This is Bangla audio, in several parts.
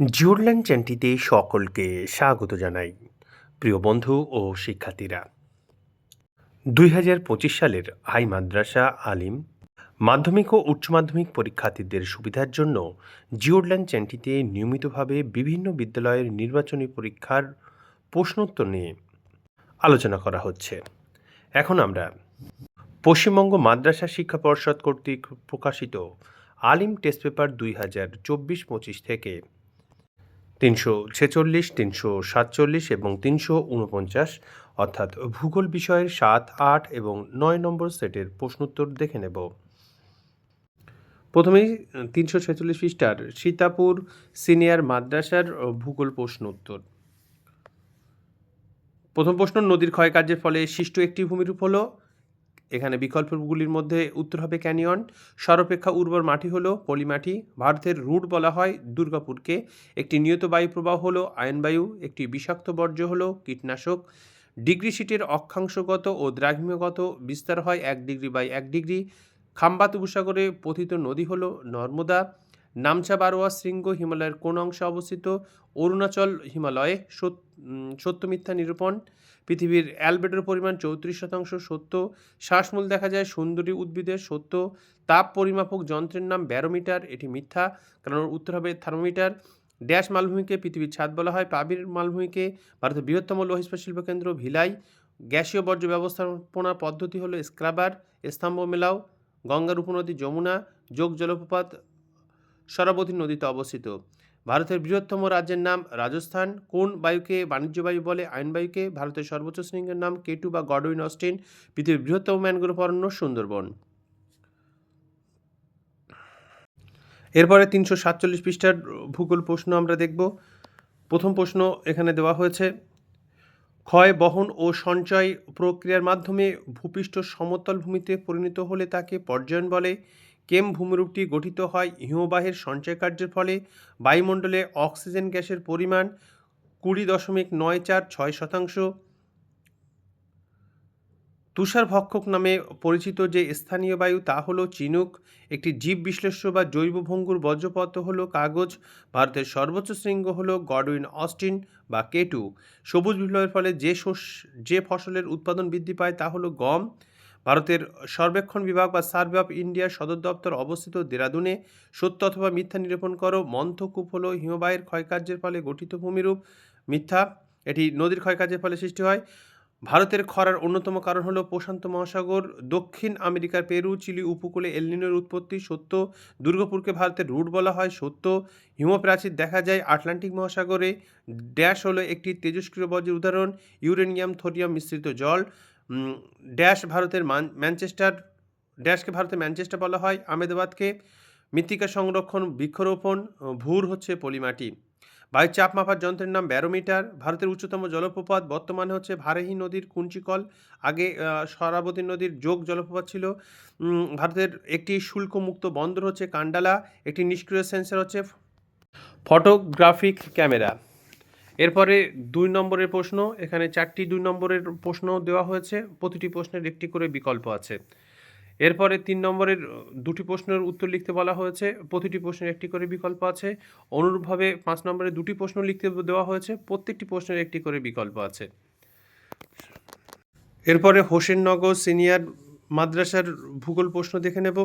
জিওরল্যান্ড চ্যানেলটিতে সকলকে স্বাগত জানাই, প্রিয় বন্ধু ও শিক্ষার্থীরা। দুই হাজার পঁচিশ সালের হাই মাদ্রাসা আলিম মাধ্যমিক ও উচ্চ মাধ্যমিক পরীক্ষার্থীদের সুবিধার জন্য জিওরল্যান্ড চ্যানেলটিতে নিয়মিতভাবে বিভিন্ন বিদ্যালয়ের নির্বাচনী পরীক্ষার প্রশ্নোত্তর নিয়ে আলোচনা করা হচ্ছে। এখন আমরা পশ্চিমবঙ্গ মাদ্রাসা শিক্ষা পর্ষদ কর্তৃক প্রকাশিত আলিম টেস্ট পেপার দুই হাজার চব্বিশ পঁচিশ থেকে তিনশো ছেচল্লিশ, তিনশো সাতচল্লিশ এবং তিনশো উনপঞ্চাশ, অর্থাৎ ভূগোল বিষয়ের সাত, আট এবং নয় নম্বর সেটের প্রশ্নোত্তর দেখে নেব। প্রথমেই, তিনশো ছেচল্লিশ পৃষ্ঠার সীতাপুর সিনিয়র মাদ্রাসার ভূগোল প্রশ্নোত্তর। প্রথম প্রশ্ন, নদীর ক্ষয়কার্যের ফলে সৃষ্ট একটি ভূমিরূপ হলো এখানে বিকল্পগুলির মধ্যে উত্তর হবে ক্যানিয়ন। সর্বাপেক্ষা উর্বর মাটি হলো পলিমাটি। ভারতের রুট বলা হয় দুর্গাপুরকে। একটি নিয়ত বায়ু প্রবাহ হলো আয়নবায়ু, একটি বিষাক্ত বর্জ্য হলো কীটনাশক। ডিগ্রি শীটের অক্ষাংশগত ও দ্রাঘিমগত বিস্তার হয় এক ডিগ্রি বাই এক ডিগ্রি। খাম্বাত উপসাগরে পথিত নদী হলো নর্মদা। নামচা বারোয়া শৃঙ্গ হিমালয়ের কোন অংশে অবস্থিত? অরুণাচল হিমালয়ে সত- সত্য মিথ্যা নিরূপণ। পৃথিবীর অ্যালবেডোর পরিমাণ চৌত্রিশ শতাংশ সত্য। শ্বাসমূল দেখা যায় সুন্দরী উদ্ভিদের সত্য। তাপ পরিমাপক যন্ত্রের নাম ব্যারোমিটার, এটি মিথ্যা। কারণ উত্তর হবে থার্মোমিটার। ড্যাশ মালভূমিকে পৃথিবীর ছাদ বলা হয় পাবির মালভূমিকে। ভারতের বৃহত্তম লৌহ ইস্পাত শিল্প কেন্দ্র ভিলাই। গ্যাসীয় বর্জ্য ব্যবস্থাপনা পদ্ধতি হলো স্ক্রাবার, স্তম্ভ মেলাও, গঙ্গার উপনদী যমুনা, যোগ জলপ্রপাত সরাবতী নদীতে অবস্থিত। ভারতের বৃহত্তম রাজ্যের নাম রাজস্থান। কোন বায়ুকে বাণিজ্য বায়ু বলে? আইন বায়ুকে? ভারতের সর্বোচ্চ শৃঙ্গের নাম কেটু বা গডউইন অস্টিন। পৃথিবীর বৃহত্তম ম্যানগ্রোভ অরণ্য সুন্দরবন। এরপরে তিনশো সাতচল্লিশ পৃষ্ঠার ভূগোল প্রশ্ন আমরা দেখব। প্রথম প্রশ্ন এখানে দেওয়া হয়েছে, ক্ষয়, বহন ও সঞ্চয় প্রক্রিয়ার মাধ্যমে ভূপৃষ্ঠ সমতল ভূমিতে পরিণত হলে তাকে পর্যায়ন বলে। কেম ভূমিরূপটি গঠিত হয় হিমবাহের সঞ্চয় কার্যের ফলে। বায়ুমণ্ডলে অক্সিজেন গ্যাসের পরিমাণ কুড়ি দশমিক নয় চার ছয় শতাংশ। তুষার ভক্ষক নামে পরিচিত যে স্থানীয় বায়ু তা হলো চিনুক। একটি জীব বিশ্লেষ্য বা জৈব ভঙ্গুর বজ্রপত্র হলো কাগজ। ভারতের সর্বোচ্চ শৃঙ্গ হলো গডউইন অস্টিন বা কেটু সবুজ বিপ্লবের ফলে যে শস্য, যে ফসলের উৎপাদন বৃদ্ধি পায় তা হলো গম। ভারতের সর্বেক্ষণ বিভাগ বা সার্ভে অফ ইন্ডিয়ার সদর দপ্তর অবস্থিত দেরাদুনে সত্য অথবা মিথ্যা নিরূপণ করো মন্থকূপ হলো হিমবাহের ক্ষয়কার্যের ফলে গঠিত ভূমিরূপ মিথ্যা। এটি নদীর ক্ষয়কার্যের ফলে সৃষ্টি হয়। ভারতের খরার অন্যতম কারণ হলো প্রশান্ত মহাসাগর, দক্ষিণ আমেরিকার পেরু, চিলি উপকূলে এলনিনোর উৎপত্তি সত্য। দুর্গাপুরকে ভারতের রুট বলা হয় সত্য। হিমপ্রাচীর দেখা যায় আটলান্টিক মহাসাগরে। ড্যাশ হলো একটি তেজস্ক্রিয় বজ্রের উদাহরণ। ইউরেনিয়াম থোরিয়াম মিশ্রিত জল। ড্যাশ ভারতের ম্যানচেস্টার ড্যাশকে ভারতের ম্যানচেস্টার বলা হয়। আমেদাবাদকে মৃত্তিকা সংরক্ষণ বৃক্ষরোপণ ভূর হচ্ছে পলিমাটি। বায়ুর চাপ মাপার যন্ত্রের নাম ব্যারোমিটার। ভারতের উচ্চতম জলপ্রপাত বর্তমানে হচ্ছে ভারেহি নদীর কুঞ্চিকল। আগে আহ, সরাবতী নদীর যোগ জলপ্রপাত ছিল। ভারতের একটি শুল্কমুক্ত বন্দর হচ্ছে কান্ডালা। একটি নিষ্ক্রিয় সেন্সর হচ্ছে ফটোগ্রাফিক ক্যামেরা। এরপরে দুই নম্বরের প্রশ্ন, এখানে চারটি দুই নম্বরের প্রশ্ন দেওয়া হয়েছে, প্রতিটি প্রশ্নের একটি করে বিকল্প আছে। এরপরে তিন নম্বরের, দুটি প্রশ্নের উত্তর লিখতে বলা হয়েছে, প্রতিটি প্রশ্নের একটি করে বিকল্প আছে। অনুরূপভাবে পাঁচ নম্বরে দুটি প্রশ্ন লিখতে দেওয়া হয়েছে, প্রত্যেকটি প্রশ্নের একটি করে বিকল্প আছে। এরপরে হোসেননগর সিনিয়র মাদ্রাসার ভূগোল প্রশ্ন দেখে নেব।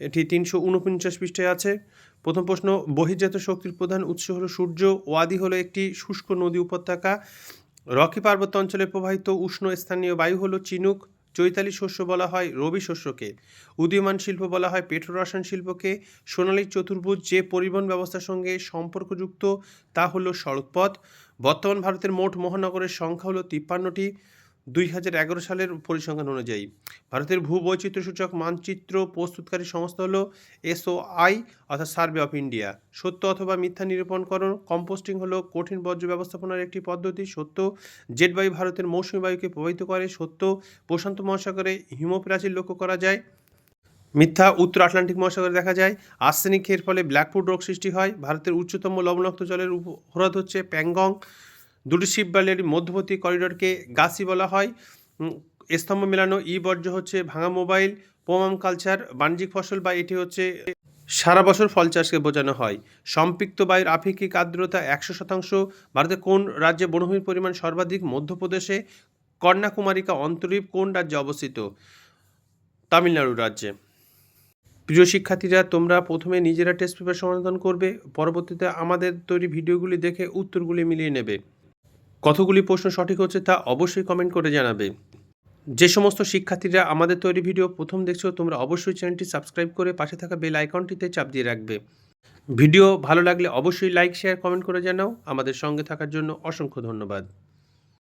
এটি তিনশো উনপঞ্চাশ পৃষ্ঠায় আছে। প্রথম প্রশ্ন, বহির্জাত শক্তির প্রধান উৎস হলো সূর্য, ওয়াদি হলো একটি শুষ্ক নদী উপত্যকা। রকি পার্বত্য অঞ্চলে প্রবাহিত উষ্ণ স্থানীয় বায়ু হলো চিনুক। চৈতালি শস্য বলা হয় রবি শস্যকে। উদীয়মান শিল্প বলা হয় পেট্রোরসায়ন শিল্পকে। সোনালী চতুর্ভুজ যে পরিবহন ব্যবস্থার সঙ্গে সম্পর্কযুক্ত, তা হলো সড়কপথ। বর্তমান ভারতের মোট মহানগরের সংখ্যা হলো তিপ্পান্নটি। দুই হাজার এগারো সালের পরিসংখ্যান অনুযায়ী ভারতের ভূবৈচিত্র্য সূচক মানচিত্র প্রস্তুতকারী সংস্থা হলো এসওআই, অর্থাৎ সার্ভে অফ ইন্ডিয়া। সত্য অথবা মিথ্যা নিরূপণকরণ, কম্পোস্টিং হলো কঠিন বর্জ্য ব্যবস্থাপনার একটি পদ্ধতি। সত্য জেট বায়ু ভারতের মৌসুমী বায়ুকে প্রভাবিত করে। সত্য, প্রশান্ত মহাসাগরে হিমপ্রাচীর লক্ষ্য করা যায়। মিথ্যা, উত্তর আটলান্টিক মহাসাগরে দেখা যায়। আর্সেনিক এর ফলে ব্ল্যাকফুড রোগ সৃষ্টি হয়। ভারতের উচ্চতম লবণাক্ত জলের উপ- হ্রদ হচ্ছে প্যাংগং। দুটি শিববালের মধ্যবর্তী করিডোরকে গাছি বলা হয়। স্তম্ভ মেলানো ই বর্জ্য হচ্ছে ভাঙা মোবাইল পোমাম কালচার, বাণিজ্যিক ফসল বা এটি হচ্ছে সারা বছর ফল চাষকে বোঝানো হয়। সম্পৃক্ত বায়ুর আপেক্ষিক আর্দ্রতা একশো শতাংশ। ভারতের কোন রাজ্যে বনভূমির পরিমাণ সর্বাধিক? মধ্যপ্রদেশে কন্যাকুমারিকা অন্তরীপ কোন রাজ্যে অবস্থিত? তামিলনাড়ু রাজ্যে। প্রিয় শিক্ষার্থীরা, তোমরা প্রথমে নিজেরা টেস্ট পেপার সমাধান করবে, পরবর্তীতে আমাদের তৈরি ভিডিওগুলি দেখে উত্তরগুলি মিলিয়ে নেবে। কতগুলি প্রশ্ন সঠিক হচ্ছে তা অবশ্যই কমেন্ট করে জানাবে। যে সমস্ত শিক্ষার্থীরা আমাদের তৈরি ভিডিও প্রথম দেখছ, তোমরা অবশ্যই চ্যানেলটি সাবস্ক্রাইব করে পাশে থাকা বেল আইকনটিতে চাপ দিয়ে রাখবে। ভিডিও ভালো লাগলে অবশ্যই লাইক শেয়ার কমেন্ট করে জানাও। আমাদের সঙ্গে থাকার জন্য অসংখ্য ধন্যবাদ।